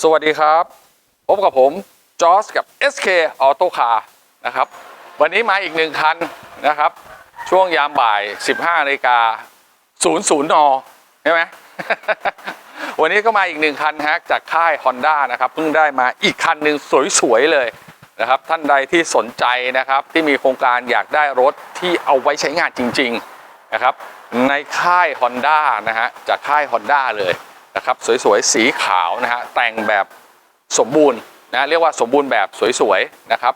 สวัสดีครับ พบกับผมจอสกับ SK Auto Car นะครับ วันนี้มาอีกหนึ่งคันนะครับ ช่วงยามบ่าย 15นาฬิกา00นใช่ไหม วันนี้ก็มาอีกหนึ่งคันฮะจากค่าย Honda นะครับ เพิ่งได้มาอีกคันหนึ่งสวย ๆ เลยนะครับ ท่านใดที่สนใจนะครับ ที่มีโครงการอยากได้รถที่เอาไว้ใช้งานจริง ๆ นะครับ ในค่าย Honda นะฮะจากค่าย Honda เลย นะครับสวยๆสีขาวนะฮะแต่งแบบสมบูรณ์นะเรียกว่าสมบูรณ์แบบสวยๆนะครับ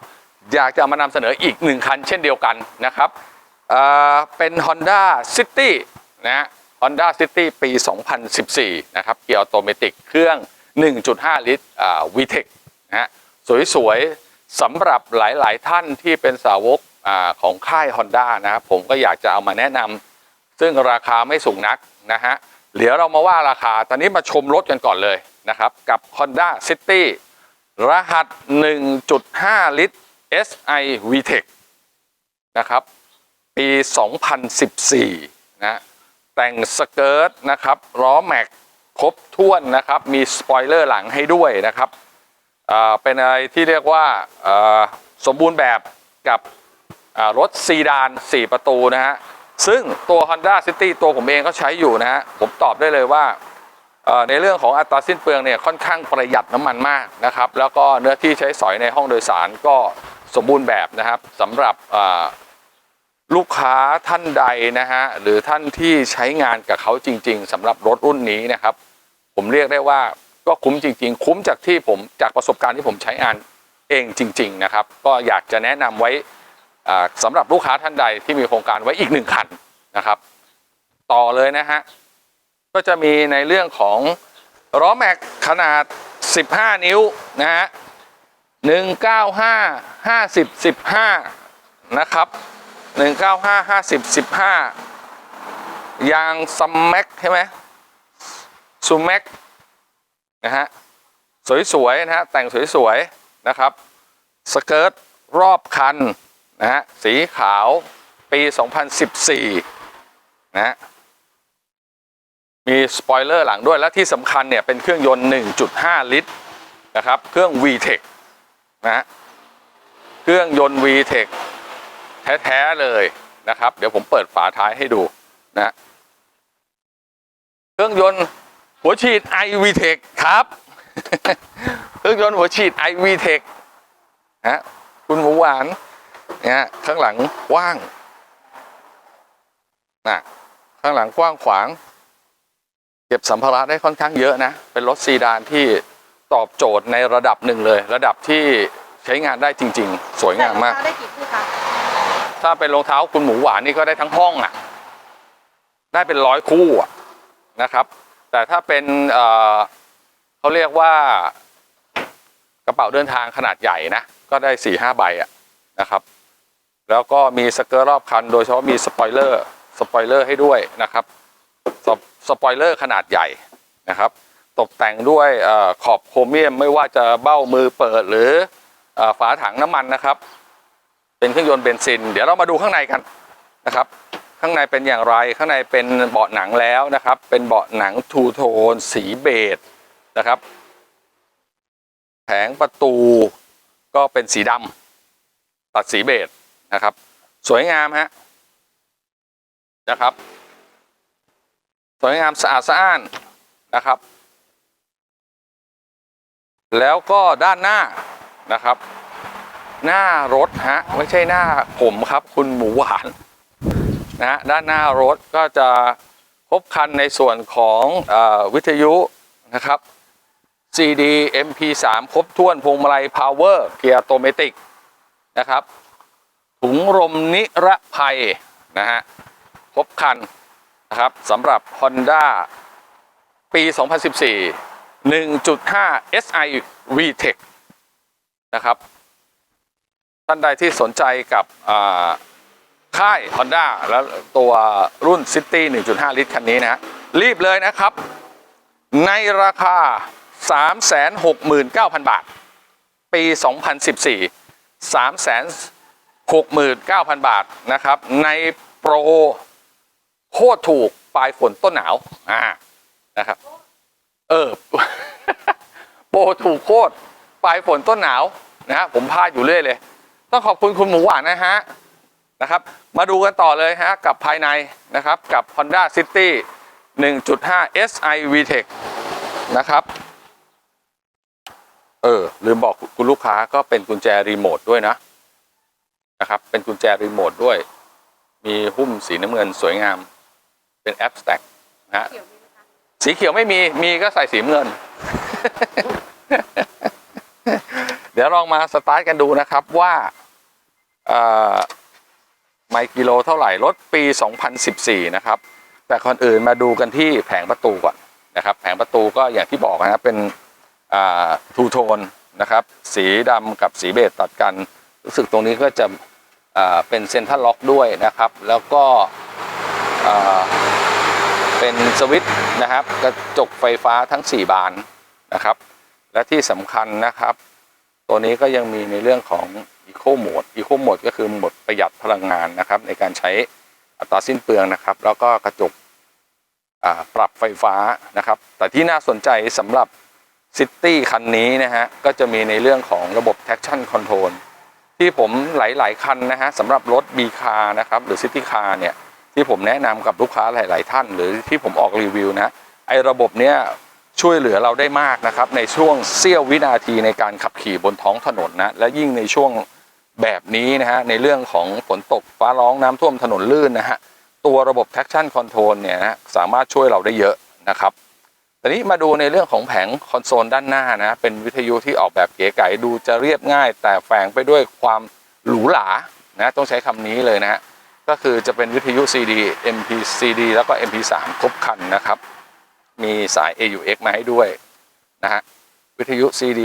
อยากจะเอามานำเสนออีกหนึ่งคันเช่นเดียวกันนะครับเเป็น Honda City นะฮะ Honda City ปี 2014 นะครับเกียร์ออโตเมติกเครื่อง 1.5 ลิตร VTEC นะฮะสวยๆสำหรับหลายๆท่านที่เป็นสาวกอของค่าย Honda นะครับผมก็อยากจะเอามาแนะนำซึ่งราคาไม่สูงนักนะฮะ เดี๋ยวเรามาว่าราคา ตอนนี้มาชมรถกันก่อนเลยนะครับ กับ Honda City รหัส 1.5 ลิตร SI VTEC นะครับ ปี 2014 นะ แต่งสเกิร์ตนะครับล้อแม็กครบถ้วนนะครับ มีสปอยเลอร์หลังให้ด้วยนะครับ เป็นอะไรที่เรียกว่าสมบูรณ์แบบกับรถซีดาน 4 ประตูนะฮะ ซึ่งตัว Honda City ตัวผมเองก็ใช้อยู่นะฮะผมตอบได้เลยว่าในเรื่องของอัตราสิ้นเปลืองเนี่ยค่อนข้างประหยัดน้ำมันมากนะครับแล้วก็เนื้อที่ใช้สอยในห้องโดยสารก็สมบูรณ์แบบนะครับสำหรับลูกค้าท่านใดนะฮะหรือท่านที่ใช้งานกับเขาจริง ๆสำหรับรถรุ่นนี้นะครับ ผมเรียกได้ว่าก็คุ้มจริง ๆ คุ้มจากที่ผมจากประสบการณ์ที่ผมใช้งานเองจริง ๆ นะครับ ก็อยากจะแนะนำไว้ สำหรับลูกค้าท่านใดที่มีโครงการไว้อีกหนึ่งคันนะครับ ต่อเลยนะฮะก็จะมีในเรื่องของล้อแม็กขนาด 15 นิ้วนะฮะ195 50 15 นะครับ 195 50 15 ยางซัมแม็กใช่ไหมซูแม็กนะฮะสวยๆนะฮะแต่งสวยๆนะครับ สเกิร์ตรอบคัน นะฮะสีขาวปี 2014 นะฮะมีสปอยเลอร์หลังด้วยและที่สำคัญเนี่ยเป็นเครื่องยนต์ 1.5 ลิตรนะครับเครื่อง VTEC นะฮะเครื่องยนต์ VTEC แท้ ๆ เลยนะครับ เดี๋ยวผมเปิดฝาท้ายให้ดูนะเครื่องยนต์หัวฉีด iVTEC ครับ เครื่องยนต์หัวฉีด iVTEC นะฮะคุณหมูหวาน เนี่ยข้างหลังกว้างนะข้างหลังกว้างขวาง เก็บสัมภาระได้ค่อนข้างเยอะนะ เป็นรถซีดานที่ตอบโจทย์ในระดับหนึ่งเลย ระดับที่ใช้งานได้จริง ๆ สวยงามมากใส่รองเท้ได้กี่คู่คะถ้าเป็นรองเท้าคุณหมูหวานนี่ก็ได้ทั้งห้องอะ ได้เป็นร้อยคู่อะนะครับ แต่ถ้าเป็นเอ่อเขาเรียกว่ากระเป๋าเดินทางขนาดใหญ่นะ ก็ได้สี่ห้าใบอะนะครับ แล้วก็มีสเกิร์รอบคัน โดยเฉพาะมีสปอยเลอร์สปอยเลอร์ให้ด้วยนะครับสปสปอยเลอร์ขนาดใหญ่นะครับ ตกแต่งด้วยอขอบโครเมียมไม่ว่าจะเบ้ามือเปิดหรืออฝาถังน้ำมันนะครับ เป็นเครื่องยนต์เบนซิน เดี๋ยวเรามาดูข้างในกันนะครับ ข้างในเป็นอย่างไรข้างในเป็นเบาะหนังแล้วนะครับ เป็นเบาะหนังทูโทนสีเบจนะครับแผงประตูก็เป็นสีดำตัดสีเบจ นะครับ สวยงามฮะนะครับ สวยงามสะอาดสะอ้านนะครับ แล้วก็ด้านหน้านะครับ หน้ารถฮะไม่ใช่หน้าผมครับ คุณหมูหวานนะฮะด้านหน้ารถก็จะครบคันในส่วนของออวิทยุนะครับ CD MP3 ครบถ้วนพวงมาลัย Power เกียร์ออโตเมติกนะครับ ถุงลมนิรภัยนะฮะครบคันนะครับสำหรับ Honda ปี 2014 1.5 SI VTEC นะครับ ท่านใดที่สนใจกับค่าย Honda แล้วตัวรุ่น City 1.5 ลิตรคันนี้นะรีบเลยนะครับ ในราคา 369,000 บาท ปี 2014 369,000 บาทนะครับ ในโปรโคตรถูกปลายฝนต้นหนาวอ่านะครับ เออ โปรถูกโคตรปลายฝนต้นหนาวนะฮะผมพลาดอยู่เรื่อยเลย ต้องขอบคุณคุณหมูหวานนะฮะนะครับ มาดูกันต่อเลยฮะกับภายในนะครับกับ Honda City 1.5 SI VTEC นะครับ เออ ลืมบอกคุณลูกค้าก็เป็นกุญแจรีโมทด้วยนะ นะครับ เป็นกุญแจรีโมทด้วย มีหุ้มสีน้ำเงินสวยงาม เป็นแอปสแต็กนะฮะเขียวมีไหมคะสีเขียวไม่มี มีก็ใส่สีน้ำเงิน เดี๋ยวลองมาสตาร์ทกันดูนะครับว่าเอ่อไมล์กิโลเท่าไหร่ รถปี 2014 นะครับ แต่คนอื่นมาดูกันที่แผงประตูก่อนนะครับ แผงประตูก็อย่างที่บอกนะครับเป็นทูโทนนะครับ สีดำกับสีเบจตัดกัน รู้สึกตรงนี้ก็จะเป็นเซ็นทรัลล็อกด้วยนะครับ แล้วก็เป็นสวิตช์นะครับ กระจกไฟฟ้าทั้ง 4 บานนะครับ และที่สำคัญนะครับ ตัวนี้ก็ยังมีในเรื่องของ Eco Mode Eco Mode ก็คือโหมดประหยัดพลังงานนะครับ ในการใช้อัตราสิ้นเปลืองนะครับ แล้วก็กระจกปรับไฟฟ้านะครับ แต่ที่น่าสนใจสำหรับ City คันนี้นะฮะก็จะมีในเรื่องของระบบ traction control ที่ผมหลาย ๆ คันนะฮะสำหรับรถ B car นะครับหรือ City car เนี่ยที่ผมแนะนำกับลูกค้าหลาย ๆ ท่าน หรือที่ผมออกรีวิวนะไอ้ระบบเนี้ยช่วยเหลือเราได้มากนะครับ ในช่วงเสี้ยววินาทีในการขับขี่บนท้องถนนนะและยิ่งในช่วงแบบนี้นะฮะในเรื่องของฝนตกฟ้าร้องน้ำท่วมถนนลื่นนะฮะตัวระบบ traction control เนี่ยนะสามารถช่วยเราได้เยอะนะครับ แต่นี้มาดูในเรื่องของแผงคอนโซลด้านหน้านะ เป็นวิทยุที่ออกแบบเก๋ไก๋ดูจะเรียบง่าย แต่แฝงไปด้วยความหรูหรานะต้องใช้คำนี้เลยนะฮะก็คือจะเป็นวิทยุ CD MP CD แล้วก็ MP3 ครบคันนะครับ มีสาย AUX มาให้ด้วยนะฮะวิทยุ CD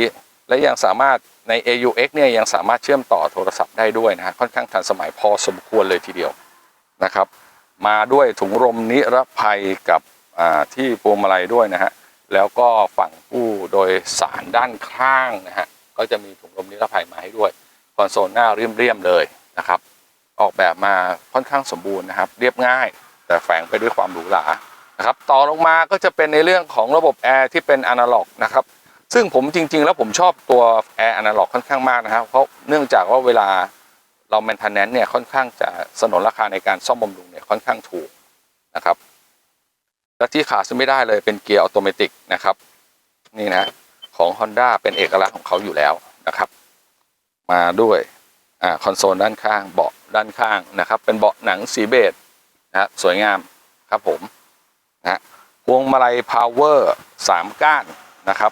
และยังสามารถใน AUX เนี่ยยังสามารถเชื่อมต่อโทรศัพท์ได้ด้วยนะฮะค่อนข้างทันสมัยพอสมควรเลยทีเดียวนะครับ มาด้วยถุงลมนิรภัยกับ ที่พวงมาลัยด้วยนะฮะแล้วก็ฝั่งผู้โดยสารด้านข้างนะฮะก็จะมีถุงลมนิรภัยมาให้ด้วยคอนโซลหน้าเรียมๆเลยนะครับ ออกแบบมาค่อนข้างสมบูรณ์นะครับ เรียบง่าย แต่แฝงไปด้วยความหรูหรานะครับต่อลงมาก็จะเป็นในเรื่องของระบบแอร์ที่เป็นอนาล็อกนะครับซึ่งผมจริง ๆ แล้วผมชอบตัวแอร์อนาล็อกค่อนข้างมากนะครับเพราะเนื่องจากว่าเวลาเราแมนเทนแนนเนี่ยค่อนข้างจะสนนราคาในการซ่อมบำรุงเนี่ยค่อนข้างถูกนะครับ และที่ขาดไม่ได้เลยเป็นเกียร์ออโตเมติกนะครับ นี่นะของ Honda เป็นเอกลักษณ์ของเขาอยู่แล้วนะครับ มาด้วยอ่าคอนโซลด้านข้างเบาะด้านข้างนะครับ เป็นเบาะหนังสีเบจนะสวยงามครับผมนะฮะพวงมาลัยพาวเวอร์สามก้านนะครับ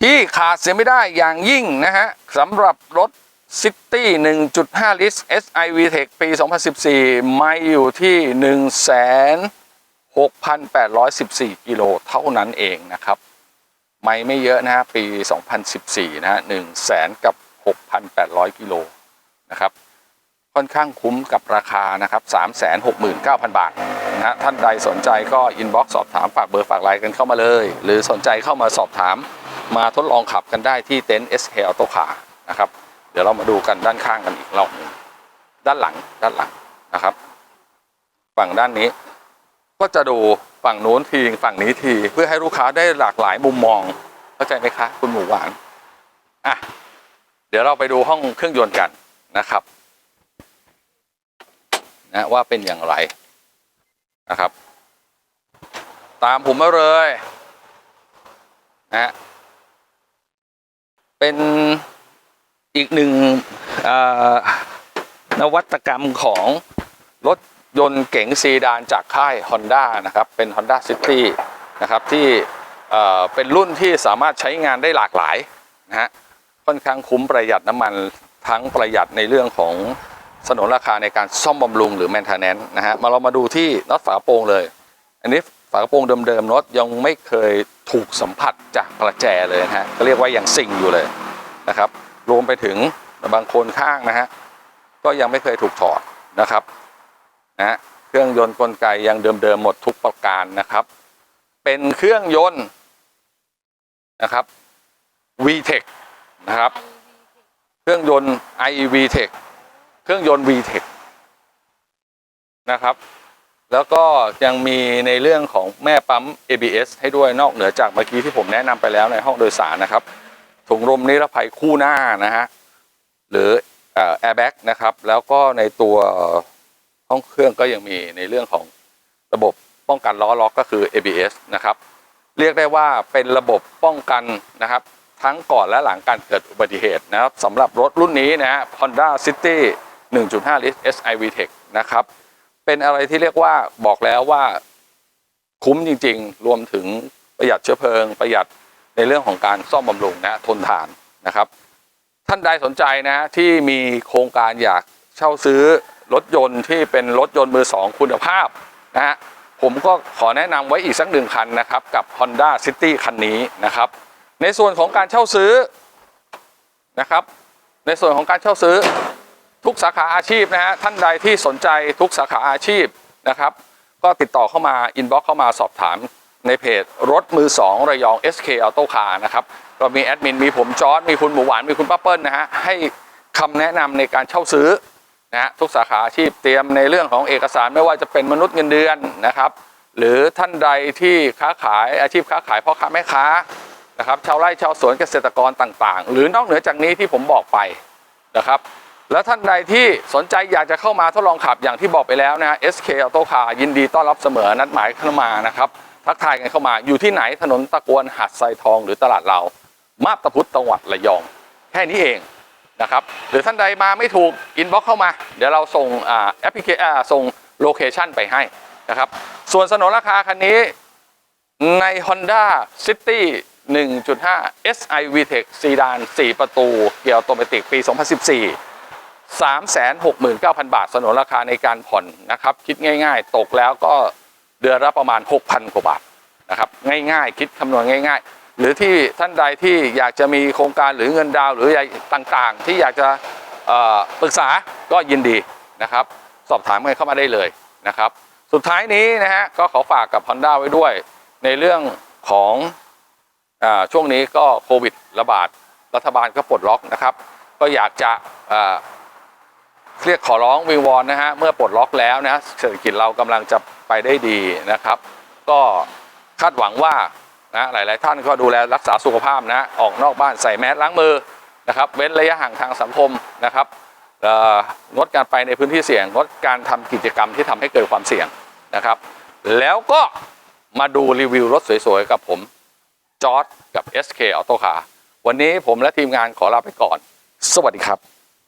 ที่ขาดเสียไม่ได้อย่างยิ่งนะฮะสำหรับรถ City 1.5 ลิตร SI VTEC ปี 2014 ไม่อยู่ที่ 6,814 กิโลเท่านั้นเองนะครับ ไม่ไม่เยอะนะฮะปี 2014 นะฮะ1แสนกับ 6,800 กิโลนะครับ ค่อนข้างคุ้มกับราคานะครับ 369,000 บาทนะฮะท่านใดสนใจก็อินบ็อกซ์สอบถามฝากเบอร์ฝากไลน์กันเข้ามาเลย หรือสนใจเข้ามาสอบถาม มาทดลองขับกันได้ที่เต็นท์ SK Auto Car นะครับ เดี๋ยวเรามาดูกันด้านข้างกันอีกรอบหนึงด้านหลังด้านหลังนะครับ ฝั่งด้านนี้ ก็จะดูฝั่งนู้นทีฝั่งนี้ที เพื่อให้ลูกค้าได้หลากหลายมุมมองเข้าใจไหมคะ คุณหมูหวานอะเดี๋ยวเราไปดูห้องเครื่องยนต์กันนะครับนะว่าเป็นอย่างไรนะครับ ตามผมมาเลยนะเป็นอีกหนึ่งอ่อนวัตกรรมของรถ ยนต์เก๋งซีดานจากค่าย Honda นะครับ เป็น Honda City นะครับ ที่เป็นรุ่นที่สามารถใช้งานได้หลากหลายนะฮะค่อนข้างคุ้มประหยัดน้ำมันทั้งประหยัดในเรื่องของสนนราคาในการซ่อมบำรุงหรือ maintenance นะฮะมาเรามาดูที่น็อตฝากระโปรงเลย อันนี้ฝากระโปรงเดิมๆน็อตยังไม่เคยถูกสัมผัสจากประแจเลยนะฮะก็เรียกว่ายังสิ่งอยู่เลยนะครับรวมไปถึงบางคนข้างนะฮะก็ยังไม่เคยถูกถอดนะครับ นะเครื่องยนต์กลไกยังเดิมๆหมดทุกประการนะครับ เป็นเครื่องยนต์นะครับ VTEC นะครับ เครื่องยนต์ iVTEC เครื่องยนต์ VTEC นะครับ แล้วก็ยังมีในเรื่องของแม่ปั๊ม ABS ให้ด้วยนอกเหนือจากเมื่อกี้ที่ผมแนะนำไปแล้วในห้องโดยสารนะครับถุงลมนิรภัยคู่หน้านะฮะหรือแอร์แบ็กนะครับ แล้วก็ในตัว ห้องเครื่องก็ยังมีในเรื่องของระบบป้องกันล้อล็อกก็คือ ABS นะครับ เรียกได้ว่าเป็นระบบป้องกันนะครับ ทั้งก่อนและหลังการเกิดอุบัติเหตุนะครับสำหรับรถรุ่นนี้นะฮะ Honda City 1.5 ลิตร SIV Tech นะครับ เป็นอะไรที่เรียกว่าบอกแล้วว่าคุ้มจริง ๆ รวมถึงประหยัดเชื้อเพลิง ประหยัดในเรื่องของการซ่อมบำรุงนะทนทานนะครับ ท่านใดสนใจนะฮะที่มีโครงการอยาก เช่าซื้อรถยนต์ที่เป็นรถยนต์มือสองคุณภาพนะฮะผมก็ขอแนะนำไว้อีกสักหนึ่งคันนะครับ กับ Honda City คันนี้นะครับ ในส่วนของการเช่าซื้อนะครับ ในส่วนของการเช่าซื้อทุกสาขาอาชีพนะฮะท่านใดที่สนใจทุกสาขาอาชีพนะครับ ก็ติดต่อเข้ามาอินบ็อกเข้ามาสอบถามในเพจรถมือ2ระยอง SK Auto Car นะครับเรามีแอดมินมีผมจอร์ดมีคุณหมูหวานมีคุณป้าเปิ้ลนะฮะให้คำแนะนำในการเช่าซื้อ นะฮะทุกสาขาอาชีพเตรียมในเรื่องของเอกสารไม่ว่าจะเป็นมนุษย์เงินเดือนนะครับ หรือท่านใดที่ค้าขายอาชีพค้าขายพ่อค้าแม่ค้านะครับชาวไร่ชาวสวนเกษตรกรต่างๆ หรือนอกเหนือจากนี้ที่ผมบอกไปนะครับแล้วท่านใดที่สนใจอยากจะเข้ามาทดลองขับอย่างที่บอกไปแล้วนะ SK Auto Car ยินดีต้อนรับเสมอนัดหมายเข้ามานะครับทักทายกันเข้ามาอยู่ที่ไหนถนนตะกวนหาดทรทองหรือตลาดเรา มาบตาพุธจังหวัดระยอง แค่นี้เอง นะครับหรือท่านใดมาไม่ถูกอินบ็อกเข้ามา เดี๋ยวเราส่งแอปพลิเคชันส่งโลเคชันไปให้นะครับส่วนสนนราคาคันนี้ใน Honda City 1.5 SI VTEC ซีดาน 4 ประตู เกียร์ออโตเมติกปี 2014 369,000 บาท สนนราคาในการผ่อนนะครับ คิดง่ายๆ ตกแล้วก็เดือนละประมาณ 6,000 กว่าบาทนะครับ ง่ายๆ คิดคำนวณง่าย ๆ หรือที่ท่านใดที่อยากจะมีโครงการหรือเงินดาวหรืออะไรต่างๆ ที่อยากจะปรึกษาก็ยินดีนะครับ สอบถามกันเข้ามาได้เลยนะครับ สุดท้ายนี้นะฮะก็ขอฝากกับ Honda ไว้ด้วย ในเรื่องของอช่วงนี้ก็โควิดระบาดรัฐบาลก็ปลดล็อกนะครับ ก็อยากจะเรียกขอร้องวิงวอนนะฮะเมื่อปลดล็อกแล้วนะเศรษฐกิจเรากำลังจะไปได้ดีนะครับ ก็คาดหวังว่า นะหลาย ๆ ท่านก็ดูแลรักษาสุขภาพนะออกนอกบ้านใส่แมสล้างมือนะครับเว้นระยะห่างทางสังคมนะครับงดการไปในพื้นที่เสี่ยงงดการทำกิจกรรมที่ทำให้เกิดความเสี่ยงนะครับ แล้วก็มาดูรีวิวรถสวย ๆ กับผมจอร์ดกับ SK Auto Car วันนี้ผมและทีมงานขอลาไปก่อน สวัสดีครับ